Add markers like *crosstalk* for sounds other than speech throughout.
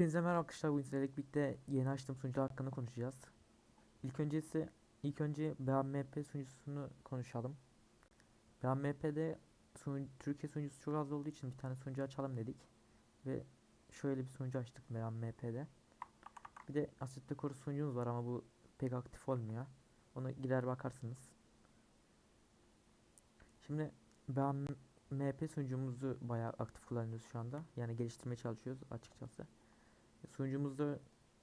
Hepinize merhaba arkadaşlar. Bugün sizlerle birlikte yeni açtığım sunucu hakkında konuşacağız. İlk öncesi ilk önce BAMP sunucusunu konuşalım. BAMP'de sunu, Türkiye sunucusu çok az olduğu için bir tane sunucu açalım dedik. Ve şöyle bir sunucu açtık BAMP'de. Bir de Assetto Core sunucumuz var ama bu pek aktif olmuyor. Ona gider bakarsınız. Şimdi BAMP sunucumuzu bayağı aktif kullanıyoruz şu anda. Yani geliştirmeye çalışıyoruz açıkçası. Sunucumuzda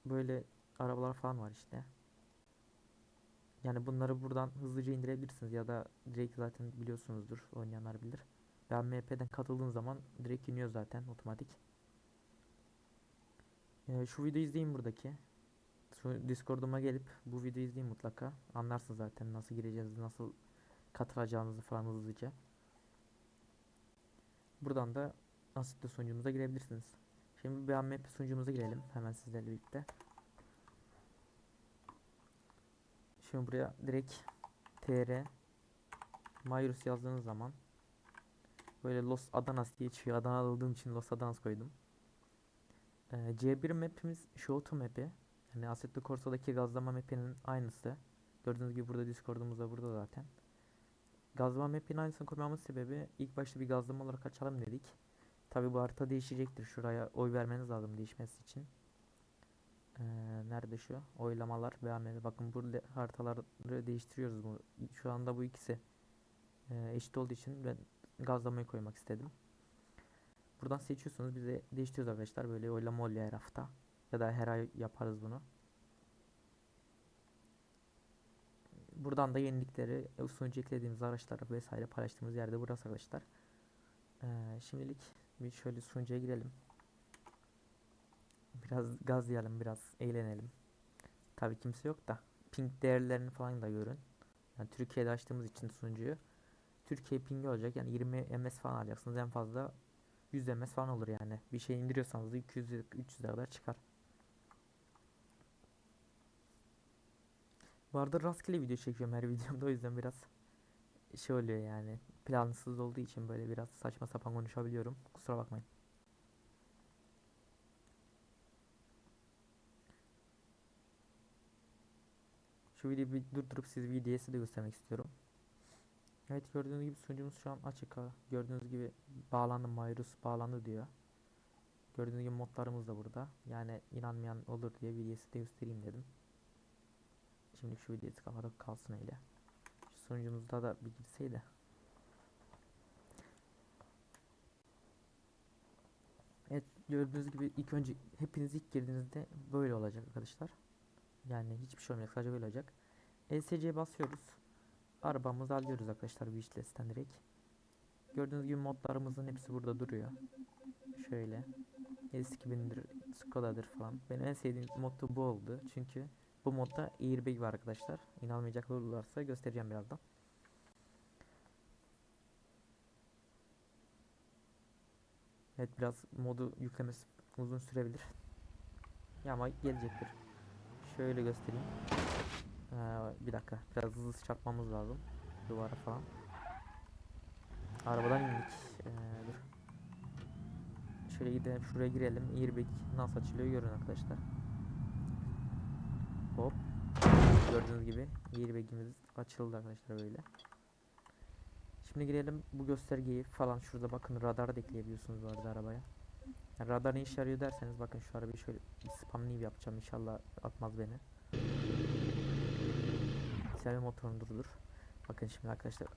böyle arabalar falan var işte. Yani bunları buradan hızlıca indirebilirsiniz ya da direkt zaten biliyorsunuzdur oynayanlar bilir. Ben MP'den katıldığın zaman direkt iniyor zaten otomatik. Ee, şu videoyu izleyin buradaki. Şu Discord'uma gelip bu videoyu izleyin mutlaka. Anlarsınız zaten nasıl gireceğinizi, nasıl katılacağınızı falan hızlıca. Buradan da Assetto sunucumuza girebilirsiniz. Şimdi bir map sunucumuza girelim hemen sizlerle birlikte. Şimdi buraya direkt tr Mayrus yazdığınız zaman böyle Los Adanas diye çıkıyor. Adana aldığım için Los Adanas koydum. Ee, C1 mapimiz Shoto map'i. Yani Assetto Corsa'daki gazlama map'inin aynısı. Gördüğünüz gibi burada Discord'umuz da burada zaten. Gazlama map'in aynısını koymamın sebebi ilk başta bir gazlama olarak açalım dedik. Tabi bu harita değişecektir. Şuraya oy vermeniz lazım değişmesi için. Ee, nerede şu? Oylamalar beğenmeli. Bakın burada haritaları değiştiriyoruz. Bu. Şu anda bu ikisi e, eşit olduğu için ben gazlamayı koymak istedim. Buradan seçiyorsunuz. Biz de değiştiriyoruz arkadaşlar. Böyle oylama oluyor her hafta. Ya da her ay yaparız bunu. Buradan da yenilikleri, sunucu eklediğimiz araçları vesaire paylaştığımız yerde burası arkadaşlar. Ee, şimdilik bir şöyle sunucuya girelim. Biraz gazlayalım, biraz eğlenelim. Tabi kimse yok da ping değerlerini falan da görün. Yani Türkiye'de açtığımız için sunucuyu. Türkiye pingi olacak yani 20 ms falan alacaksınız en fazla 100 ms falan olur yani. Bir şey indiriyorsanız da 200 300 kadar çıkar. Bu arada rastgele video çekiyorum her *laughs* videomda o yüzden biraz şey oluyor yani plansız olduğu için böyle biraz saçma sapan konuşabiliyorum. Kusura bakmayın. Şu videoyu bir durdurup siz VDS'i de göstermek istiyorum. Evet gördüğünüz gibi sunucumuz şu an açık. Gördüğünüz gibi bağlandı Mayrus bağlandı diyor. Gördüğünüz gibi modlarımız da burada. Yani inanmayan olur diye VDS'i de göstereyim dedim. Şimdi şu videoyu kapatıp kalsın öyle. Şu sunucumuzda da bir girseydi. Evet gördüğünüz gibi ilk önce hepiniz ilk girdiğinizde böyle olacak arkadaşlar. Yani hiçbir şey olmayacak sadece böyle olacak. ESC'ye basıyoruz. Arabamızı alıyoruz arkadaşlar wishlist'ten direkt. Gördüğünüz gibi modlarımızın hepsi burada duruyor. Şöyle. S2000'dir, Skoda'dır falan. Benim en sevdiğim mod bu oldu. Çünkü bu modda airbag var arkadaşlar. İnanmayacak olurlarsa göstereceğim birazdan. Evet biraz modu yüklemesi uzun sürebilir. Ya ama gelecektir. Şöyle göstereyim. Ee, bir dakika biraz hızlı çarpmamız lazım. Duvara falan. Arabadan indik. Ee, dur. Şöyle gidelim şuraya girelim. Airbag nasıl açılıyor görün arkadaşlar. Hop. Gördüğünüz gibi airbag'imiz açıldı arkadaşlar böyle. Şimdi girelim bu göstergeyi falan şurada bakın radar da ekleyebiliyorsunuz bu arada arabaya. Yani radar ne işe yarıyor derseniz bakın şu arabayı şöyle bir spamlayıp yapacağım inşallah atmaz beni. Servo motorunu durdur. Bakın şimdi arkadaşlar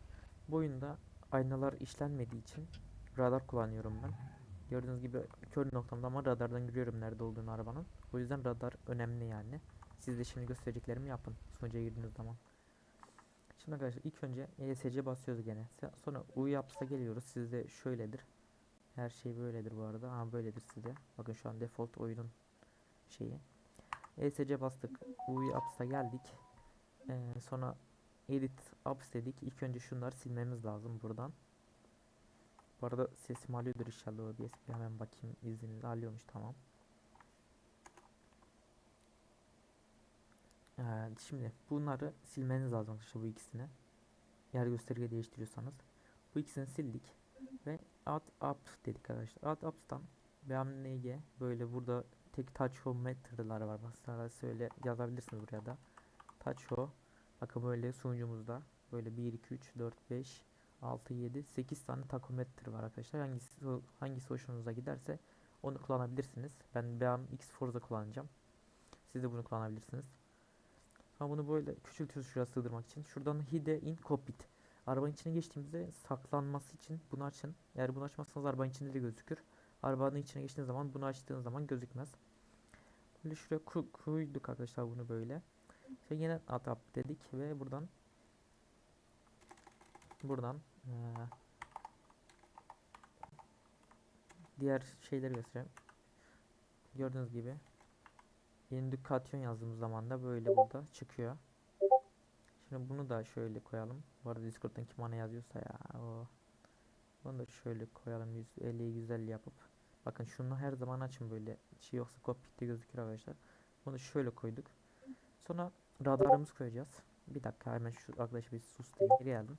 bu oyunda aynalar işlenmediği için radar kullanıyorum ben. Gördüğünüz gibi kör noktamda ama radardan görüyorum nerede olduğunu arabanın. O yüzden radar önemli yani. Siz de şimdi göstereceklerimi yapın sunucuya girdiğiniz zaman. Şimdi arkadaşlar ilk önce ESC basıyoruz gene. Sonra U yapsa geliyoruz. Sizde şöyledir. Her şey böyledir bu arada. Ama böyledir sizde. Bakın şu an default oyunun şeyi. ESC bastık. U yapsa geldik. Ee, sonra edit apps dedik. İlk önce şunları silmemiz lazım buradan. Bu arada sesim alıyordur inşallah OBS. Bir hemen bakayım izniniz alıyormuş tamam. Ee, şimdi bunları silmeniz lazım işte bu ikisini. Yer gösterge değiştiriyorsanız. Bu ikisini sildik ve add up dedik arkadaşlar. Add ups'tan BMNG böyle burada tek tachometer'lar var. Mesela söyle yazabilirsiniz buraya da. Tacho. Bakın böyle sunucumuzda böyle 1 2 3 4 5 6 7 8 tane takometre var arkadaşlar. Hangisi hangisi hoşunuza giderse onu kullanabilirsiniz. Ben BM X Forza kullanacağım. Siz de bunu kullanabilirsiniz. Ama bunu böyle küçültüyoruz şuraya sığdırmak için. Şuradan hide in cockpit. Arabanın içine geçtiğimizde saklanması için bunu açın. Eğer bunu açmazsanız arabanın içinde de gözükür. Arabanın içine geçtiğiniz zaman bunu açtığınız zaman gözükmez. Böyle şuraya koyduk arkadaşlar bunu böyle. İşte yine atap dedik ve buradan buradan eee, diğer şeyleri göstereyim. Gördüğünüz gibi Indikasyon yazdığımız zaman da böyle burada çıkıyor. Şimdi bunu da şöyle koyalım. Bu arada Discord'dan kim bana yazıyorsa ya o. Bunu da şöyle koyalım 150 150 yapıp. Bakın şunu her zaman açın böyle. Şey yoksa cockpit'te gözükür arkadaşlar. Bunu şöyle koyduk. Sonra radarımızı koyacağız. Bir dakika hemen şu arkadaşı bir sus. Geri geldim.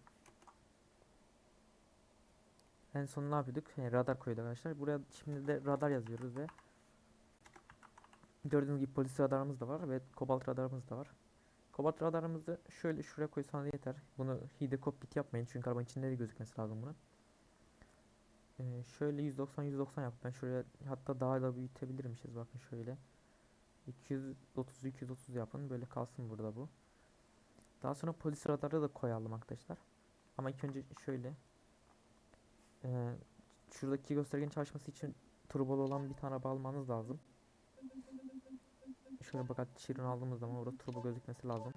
En son ne yapıyorduk? Yani radar koyduk arkadaşlar. Buraya şimdi de radar yazıyoruz ve Gördüğünüz gibi polis radarımız da var ve kobalt radarımız da var. Kobalt radarımızı şöyle şuraya koysanız yeter. Bunu hide cockpit yapmayın çünkü arabanın içinde de gözükmesi lazım bunun. Ee, şöyle 190 190 yap. Ben şuraya hatta daha da büyütebilirmişiz. Bakın şöyle. 230 230 yapın. Böyle kalsın burada bu. Daha sonra polis radarı da koyalım arkadaşlar. Ama ilk önce şöyle. Ee, şuradaki göstergenin çalışması için turbolu olan bir tane araba almanız lazım. Şöyle bakalım Şirin aldığımız zaman orada turbo gözükmesi lazım.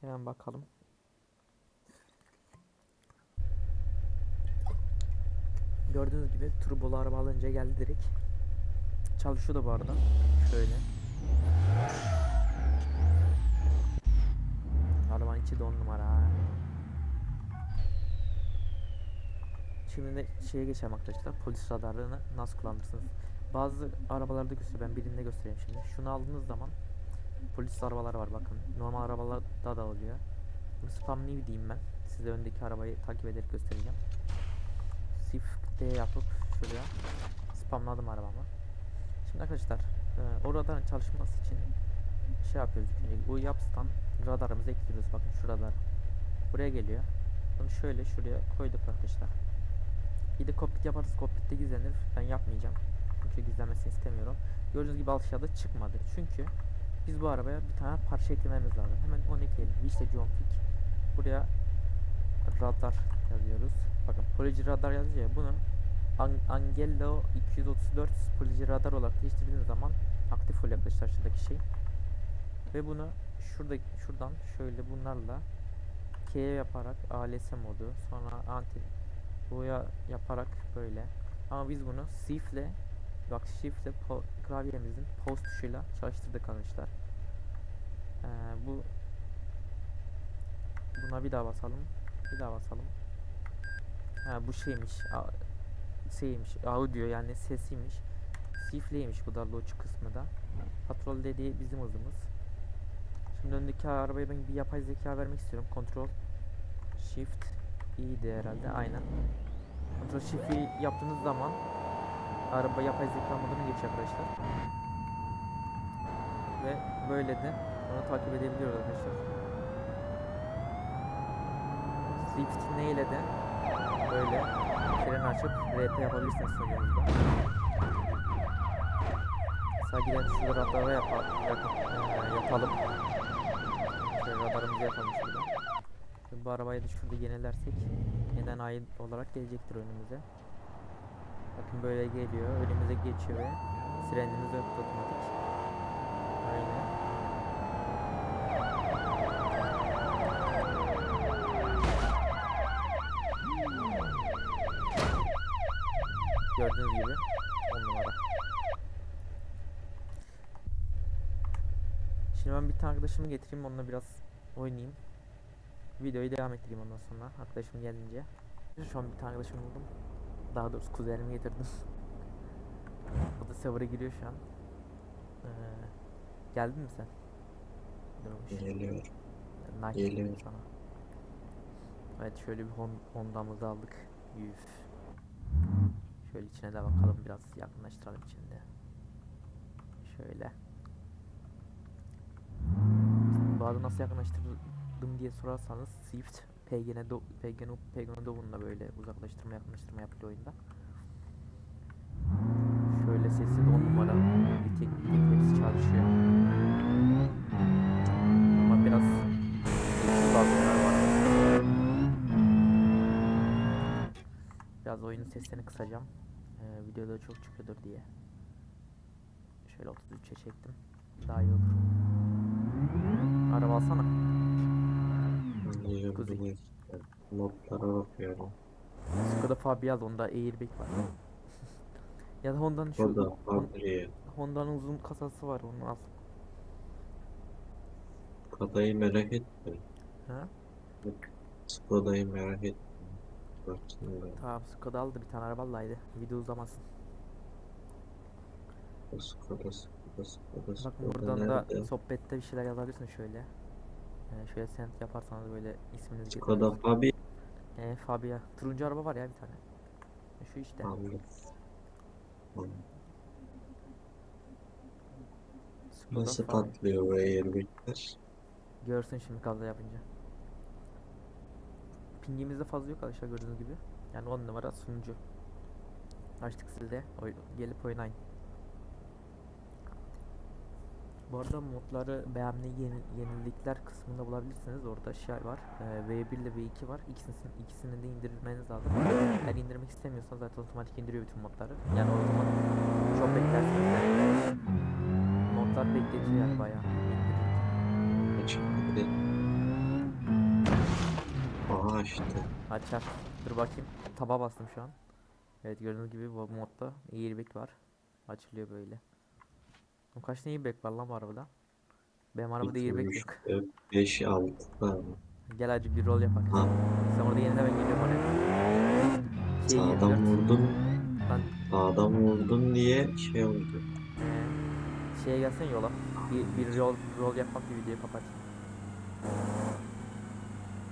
Hemen bakalım. Gördüğünüz gibi turbolu araba alınca geldi direkt. Çalışıyor da bu arada. Şöyle. Arabanın içi de on numara. Şimdi de şeye geçelim arkadaşlar. Polis radarını nasıl kullanırsınız? Bazı arabalarda gösteriyor. Ben birinde göstereyim şimdi. Şunu aldığınız zaman polis arabalar var bakın. Normal arabalarda da oluyor. Bu spam new diyeyim ben. Size öndeki arabayı takip ederek göstereceğim. Shift D yapıp şuraya spamladım arabamı. Şimdi arkadaşlar e, o radarın çalışması için şey yapıyoruz önce. Bu yapstan radarımızı ekliyoruz. Bakın şu radar. Buraya geliyor. Bunu şöyle şuraya koyduk arkadaşlar. Bir de cockpit yaparız. Cockpit'te gizlenir. Ben yapmayacağım. Çünkü gizlenmesini istemiyorum. Gördüğünüz gibi aşağıda çıkmadı. Çünkü biz bu arabaya bir tane parça eklememiz lazım. Hemen onu ekleyelim. İşte John Fick. Buraya radar yazıyoruz. Bakın Polygy radar yazıyor ya. Bunu An- Angelo 234 Polygy radar olarak değiştirdiğiniz zaman aktif oluyor arkadaşlar şuradaki şey. Ve bunu şurada şuradan şöyle bunlarla K yaparak ALS modu sonra anti buya yaparak böyle ama biz bunu shift ile bak shift ile klavyemizin post tuşuyla çalıştırdık arkadaşlar. Ee, bu buna bir daha basalım. Bir daha basalım. Ha bu şeymiş. şeymiş. Audio yani sesiymiş. Sifleymiş bu da loç kısmı da. Patrol dediği bizim hızımız. Şimdi öndeki arabaya ben bir yapay zeka vermek istiyorum. Kontrol Shift iyiydi herhalde. Aynen. Kontrol Shift'i yaptığınız zaman araba yapay zeka moduna geçiyor arkadaşlar. Ve böyle de onu takip edebiliyoruz arkadaşlar. Shift neyle de böyle freni açıp RP yapabilirsiniz sonucunda. Mesela gidelim şurada radara yapa, yap, eee, yapalım. Şöyle radarımızı yapalım şurada. Şimdi bu arabayı da şurada yenilersek yeniden ait olarak gelecektir önümüze. Bakın böyle geliyor, önümüze geçiyor ve sirenimiz yok otomatik. Aynen. Gördüğünüz gibi 10 numara. Şimdi ben bir tane arkadaşımı getireyim onunla biraz oynayayım. Videoyu devam ettireyim ondan sonra arkadaşım gelince. Şu an bir tane arkadaşım buldum. Daha doğrusu kuzenimi getirdim. *laughs* o da server'a giriyor şu an. Ee, geldin mi sen? Geliyor. Nice Geliyor. sana. Evet şöyle bir Hon- Honda'mızı aldık. Üf. Şöyle içine de bakalım biraz yakınlaştıralım içinde. Şöyle. Bu arada nasıl yakınlaştırdım diye sorarsanız Swift PGN do PGN PGN Dov'unla böyle uzaklaştırma yakınlaştırma yapıyor oyunda. Şöyle sesi de 10 numara. Bir tek bir tek hepsi çalışıyor. Ama biraz bazıları var. Biraz oyunun seslerini kısacağım. Ee, videoda çok çıkıyordur diye. Şöyle 33'e çektim. Daha iyi olur. Araba alsana. Anlayacağım Kuzey. bunu. Modlara bakıyorum. Skoda Fabia onda airbag var. *laughs* ya da Honda'nın şu da Hon- Fabri'ye. Honda'nın uzun kasası var onu al. Skoda'yı merak ettim. Ha? Skoda'yı merak ettim. Baksana Tamam Skoda aldı bir tane araba alaydı. Video uzamasın. o Skoda, Skoda, Skoda, Bakın Skoda buradan da nerede? sohbette bir şeyler yazabilirsiniz şöyle. Ee, şöyle send yaparsanız böyle isminizi Skoda getirin. Fabia. Ee, Fabia. Turuncu araba var ya bir tane. E, şu işte. Skoda Nasıl Fabia. patlıyor bu airbagler? Görsün şimdi kaza yapınca. Pingimiz de fazla yok arkadaşlar gördüğünüz gibi. Yani 10 numara sunucu. Açtık sizde. Oy gelip oynayın. Bu arada modları beğenme yeni- yenilikler kısmında bulabilirsiniz. Orada şey var. e, V1 ile V2 var. İkisini, ikisini de indirmeniz lazım. Eğer indirmek istemiyorsanız zaten otomatik indiriyor bütün modları. Yani o zaman çok beklersiniz. de. Modlar bekletiyor yani bayağı. indirirken. Açık bir de. Aha işte. Açar. Dur bakayım. Taba bastım şu an. Evet gördüğünüz gibi bu modda airbag var. Açılıyor böyle. Kaç tane airbag var lan bu arabada? Benim arabada airbag yok. 5, 6 tane. Gel hacı bir rol yapak. Ha, Sen orada yenile ben geliyorum oraya. Şey sağdan 24. vurdun. Lan Sağdan vurdun diye şey oldu. eee, şeye gelsen yola. Bir, bir rol, rol yapmak bir videoyu kapat.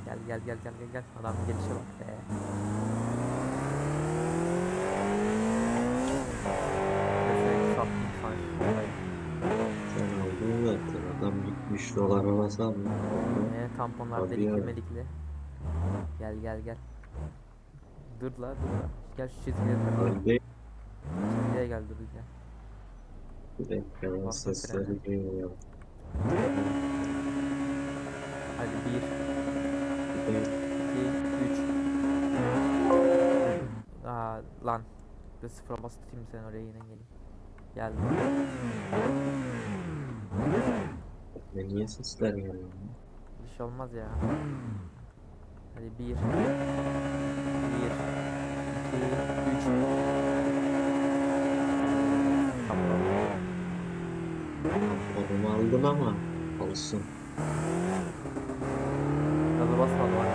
Gel gel gel gel gel gel. Adam gelişe bak be. 3 dolar havası abi. Ee, tamponlar abi delikli ya. melikli. Gel gel gel. Dur la dur la. Gel şu çizgiye tak. Abi. Çizgiye gel dur gel. Bir dakika ben sesleri duyuyorum. Hadi bir. Bir. İki. Üç. Aa, lan. Bir sıfıra bastırayım sen oraya yine gelin. Geldim ne niye sesler geliyor? Bir şey olmaz ya. Hadi bir. Bir. iki, üç. Tamam. Onu aldın ama olsun. Gaza basmadım bak.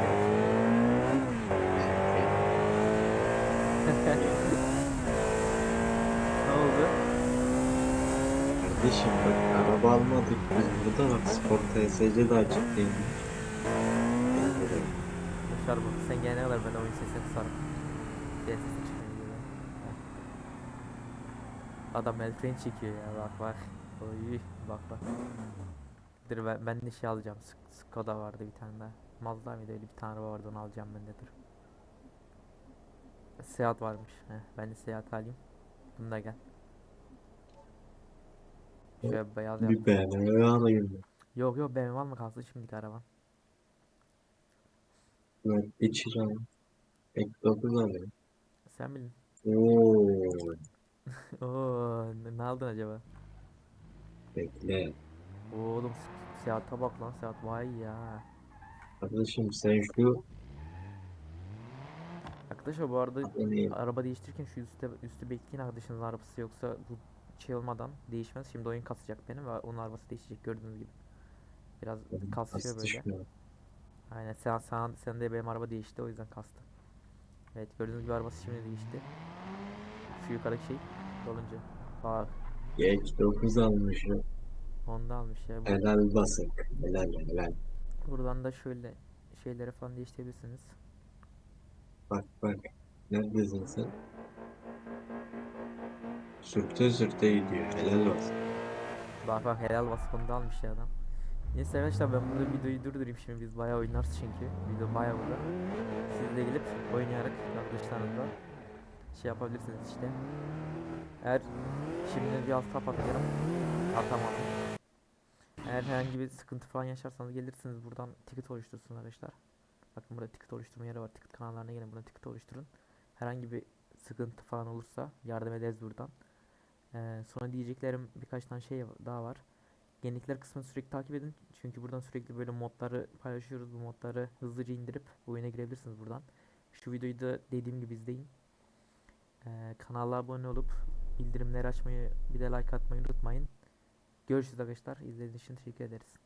*laughs* Ne oldu? Kardeşim bak araba almadık biz burada bak spor TSC de açık değil. Boşver bunu. Sen gelene kadar ben oyun sesini kısarım. Heh. Adam el freni çekiyor ya bak bak. Oy bak bak. Dur ben, ben de şey alacağım. Sk- Skoda vardı bir tane daha. Mazda mıydı öyle bir tane araba vardı onu alacağım ben de dur. Seat varmış. Heh, ben de Seat alayım. Bunu da gel. Şöyle beyaz yap. Bir BMW alayım. Yok yok BMW alma kalsın şimdiki araban. Ben içir al. Ek 9 alayım. Sen bilin. Oo, *laughs* Oo, ne, aldın acaba? bekle. Oğlum Se- Seat'a bak lan Seat vay ya. Kardeşim sen şu Arkadaşlar bu arada araba değiştirirken şu üstte üstü bekleyin arkadaşınızın arabası yoksa bu şey olmadan değişmez. Şimdi oyun kasacak benim ve onun arabası değişecek gördüğünüz gibi. Biraz kasıyor böyle. Aynen sen sen sen de benim araba değişti o yüzden kastı. Evet gördüğünüz gibi arabası şimdi değişti. Şu yukarıdaki şey dolunca. Bak Geç 9 almışım. Honda almış ya. Bu- Helal basık. Helal helal. Buradan da şöyle şeyleri falan değiştirebilirsiniz. Bak bak. Neredesin sen? Sürte sürte gidiyor. Helal olsun. Bak bak helal vasfını da almış ya adam. Neyse arkadaşlar ben burada videoyu durdurayım şimdi biz bayağı oynarız çünkü. Video bayağı burada. Siz de gelip oynayarak arkadaşlarınızla şey yapabilirsiniz işte. Eğer şimdi bir tap atıyorum. Atamadım. Eğer herhangi bir sıkıntı falan yaşarsanız gelirsiniz buradan ticket oluşturursunuz arkadaşlar. Bakın burada ticket oluşturma yeri var. Ticket kanallarına gelin buradan ticket oluşturun. Herhangi bir sıkıntı falan olursa yardım ederiz buradan. Ee, sonra diyeceklerim birkaç tane şey daha var. Yenilikler kısmını sürekli takip edin. Çünkü buradan sürekli böyle modları paylaşıyoruz. Bu modları hızlıca indirip oyuna girebilirsiniz buradan. Şu videoyu da dediğim gibi izleyin. Ee, kanala abone olup bildirimleri açmayı bir de like atmayı unutmayın. Görüşürüz arkadaşlar. İzlediğiniz için teşekkür ederiz.